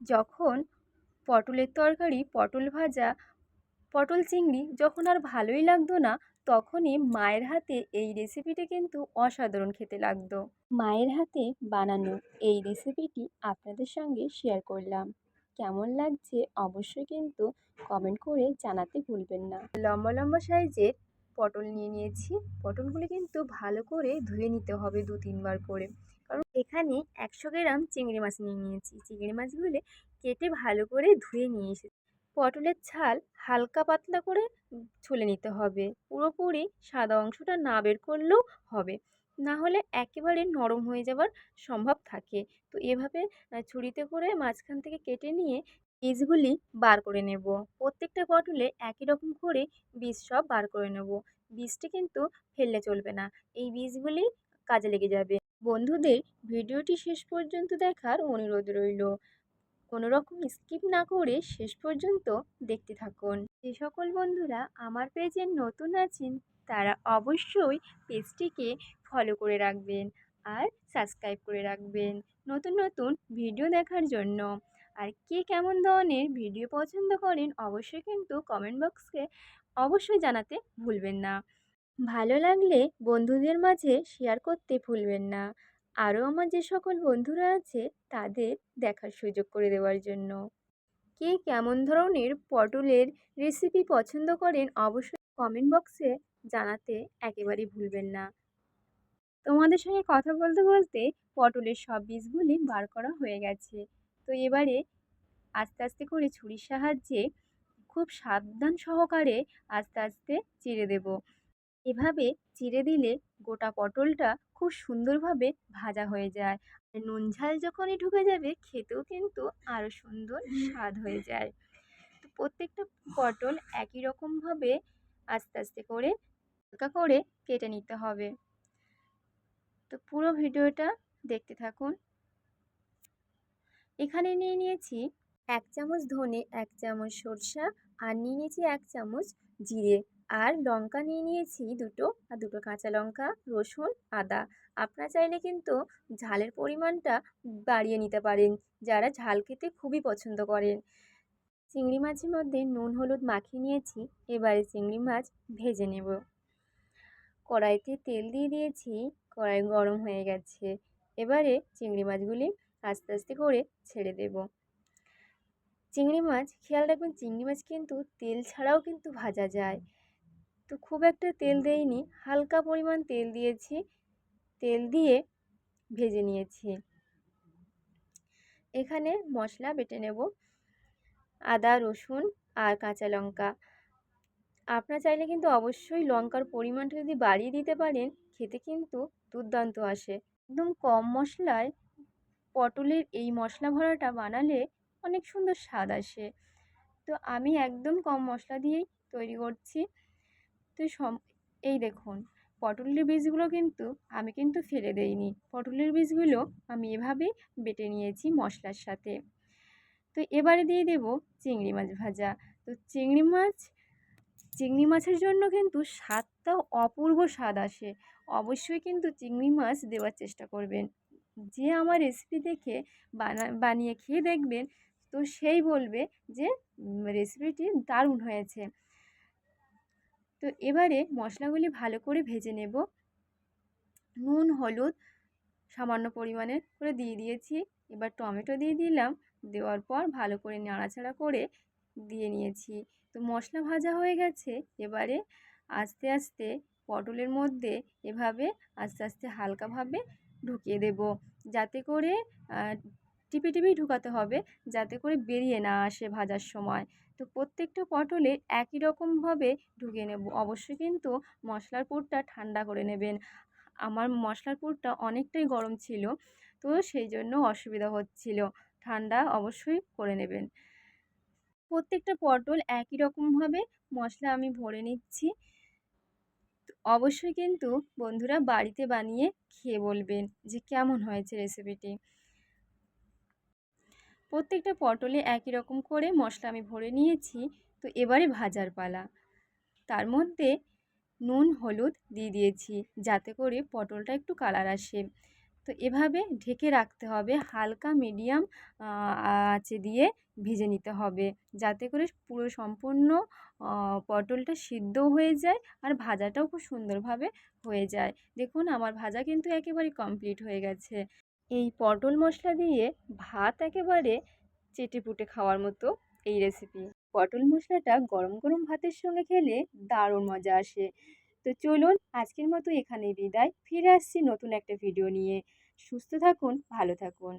যখন পটলের তরকারি, পটল ভাজা, পটল চিংড়ি যখন আর ভালোই লাগতো না, তখনই মায়ের হাতে এই রেসিপিটি কিন্তু অসাধারণ খেতে লাগতো। মায়ের হাতে বানানো এই রেসিপিটি আপনাদের সঙ্গে শেয়ার করলাম। কেমন লাগছে অবশ্যই কিন্তু কমেন্ট করে জানাতে ভুলবেন না। লম্বা লম্বা সাইজের পটল নিয়ে নিয়েছি। পটলগুলি কিন্তু ভালো করে ধুয়ে নিতে হবে দু তিনবার করে। কারণ এখানে একশো গ্রাম চিংড়ি মাছ নিয়ে নিয়েছি। চিংড়ি মাছগুলি কেটে ভালো করে ধুয়ে নিয়ে এসেছি। পটলের ছাল হালকা পাতলা করে ছুলে নিতে হবে। পুরোপুরি সাদা অংশটা না বের করলেও হবে। না হলে একেবারে নরম হয়ে যাবার সম্ভব থাকে। তো এভাবে ছুরিতে করে মাঝখান থেকে কেটে নিয়ে বীজগুলি বার করে নেব। প্রত্যেকটা পটলে একই রকম করে বীজ সব বার করে নেব। বীজটি কিন্তু ফেললে চলবে না। এই বীজগুলি কাজে লেগে যাবে। বন্ধুদের ভিডিওটি শেষ পর্যন্ত দেখার অনুরোধ রইল। কোনো রকম স্কিপ না করে শেষ পর্যন্ত দেখতে থাকুন। যে সকল বন্ধুরা আমার পেজে নতুন আছেন, তারা অবশ্যই পেজটিকে ফলো করে রাখবেন আর সাবস্ক্রাইব করে রাখবেন নতুন নতুন ভিডিও দেখার জন্য। আর কে কেমন ধরনের ভিডিও পছন্দ করেন, অবশ্যই কিন্তু কমেন্ট বক্সে অবশ্যই জানাতে ভুলবেন না। ভালো লাগলে বন্ধুদের মাঝে শেয়ার করতে ভুলবেন না। আরও আমার যে সকল বন্ধুরা আছে, তাদের দেখার সুযোগ করে দেওয়ার জন্য। কে কেমন ধরনের পটলের রেসিপি পছন্দ করেন, অবশ্যই কমেন্ট বক্সে জানাতে একেবারেই ভুলবেন না। তোমাদের সঙ্গে কথা বলতে বলতে পটলের সব বীজগুলি বার করা হয়ে গেছে। তো এবারে আস্তে আস্তে করে ছুরির সাহায্যে খুব সাবধান সহকারে আস্তে আস্তে চিড়ে দেব। এভাবে চিড়ে দিলে গোটা পটলটা খুব সুন্দরভাবে ভাজা হয়ে যায়। আর নুন ঝাল যখনই ঢুকে যাবে, খেতেও কিন্তু আরও সুন্দর স্বাদ হয়ে যায়। তো প্রত্যেকটা পটল একই রকমভাবে আস্তে আস্তে করে, হালকা করে কেটে নিতে হবে। তো পুরো ভিডিওটা দেখতে থাকুন। এখানে নিয়ে নিয়েছি এক চামচ ধনে, এক চামচ সরষা, আর নিয়ে নিয়েছি এক চামচ জিরে। আর লঙ্কা নিয়ে নিয়েছি দুটো, আর দুটো কাঁচা লঙ্কা, রসুন, আদা। আপনারা চাইলে কিন্তু ঝালের পরিমাণটা বাড়িয়ে নিতে পারেন। যারা ঝাল খেতে খুবই পছন্দ করেন। চিংড়ি মাছের মধ্যে নুন, হলুদ মাখিয়ে নিয়েছি। এবারে চিংড়ি মাছ ভেজে নেব। কড়াইতে তেল দিয়ে দিয়েছি। কড়াই গরম হয়ে গেছে। এবারে চিংড়ি মাছগুলি আস্তে আস্তে করে ছেড়ে দেব। চিংড়ি মাছ, খেয়াল রাখবেন, চিংড়ি মাছ কিন্তু তেল ছাড়াও কিন্তু ভাজা যায়। তো খুব একটা তেল দেইনি, হালকা পরিমাণ তেল দিয়েছি, তেল দিয়ে ভেজে নিয়েছি। এখানে মশলা বেটে নেব, আদা, রসুন আর কাঁচা লঙ্কা। আপনার চাইলে কিন্তু অবশ্যই লঙ্কার পরিমাণটা যদি বাড়িয়ে দিতে পারেন, খেতে কিন্তু দুর্দান্ত আসে। একদম কম মশলায় পটলের এই মশলা ভরাটা বানালে অনেক সুন্দর স্বাদ আসে। তো আমি একদম কম মশলা দিয়েই তৈরি করছি। তো এই দেখুন, পটলের বীজগুলো কিন্তু আমি কিন্তু ফেলে দেইনি। পটলের বীজগুলো আমি এভাবে বেটে নিয়েছি মশলার সাথে। তো এবারে দিয়ে দেব চিংড়ি মাছ ভাজা। তো চিংড়ি মাছ, চিংড়ি মাছের জন্য কিন্তু স্বাদটাও অপূর্ব স্বাদ আসে। অবশ্যই কিন্তু চিংড়ি মাছ দেওয়ার চেষ্টা করবেন। যে আমার রেসিপি দেখে বানা, বানিয়ে খেয়ে দেখবেন, তো সেই বলবে যে রেসিপিটি দারুণ হয়েছে। তো এবারে মশলাগুলি ভালো করে ভেজে নেব। নুন, হলুদ সামান্য পরিমাণে করে দিয়ে দিয়েছি। এবার টমেটো দিয়ে দিলাম। দেওয়ার পর ভালো করে নাড়াচাড়া করে দিয়ে নিয়েছি। তো মশলা ভাজা হয়ে গেছে। এবারে আস্তে আস্তে পটলের মধ্যে এভাবে আস্তে আস্তে হালকাভাবে ঢুকিয়ে দেব। যাতে করে টিপে টিপেই ঢুকাতে হবে যাতে করে বেরিয়ে না আসে ভাজার সময়। তো প্রত্যেকটা পটলে একই রকমভাবে ঢুকিয়ে নেব। অবশ্যই কিন্তু মশলার পুরটা ঠান্ডা করে নেবেন। আমার মশলার পুরটা অনেকটাই গরম ছিল, তো সেই জন্য অসুবিধা হচ্ছিল। ঠান্ডা অবশ্যই করে নেবেন। প্রত্যেকটা পটল একই রকমভাবে মশলা আমি ভরে নিচ্ছি। অবশ্যই কিন্তু বন্ধুরা বাড়িতে বানিয়ে খেয়ে বলবেন যে কেমন হয়েছে রেসিপিটি প্রত্যেকটা পটলে একই রকম করে মশলা আমি ভরে নিয়েছি। তো এবারে ভাজার পালা। তার মধ্যে নুন, হলুদ দিয়ে দিয়েছি যাতে করে পটলটা একটু কালার আসে। তো এভাবে ঢেকে রাখতে হবে, হালকা, মিডিয়াম আঁচে দিয়ে ভেজে নিতে হবে। যাতে করে পুরো সম্পূর্ণ পটলটা সিদ্ধও হয়ে যায় আর ভাজাটাও খুব সুন্দরভাবে হয়ে যায়। দেখুন, আমার ভাজা কিন্তু একেবারে কমপ্লিট হয়ে গেছে। এই পটল মশলা দিয়ে ভাত একেবারে চেটে পুটে খাওয়ার মতো এই রেসিপি পটল মশলাটা গরম গরম ভাতের সঙ্গে খেলে দারুণ মজা আসে। তো চলুন আজকের মতো এখানেই বিদায়। ফিরে আসছি নতুন একটা ভিডিও নিয়ে। সুস্থ থাকুন, ভালো থাকুন।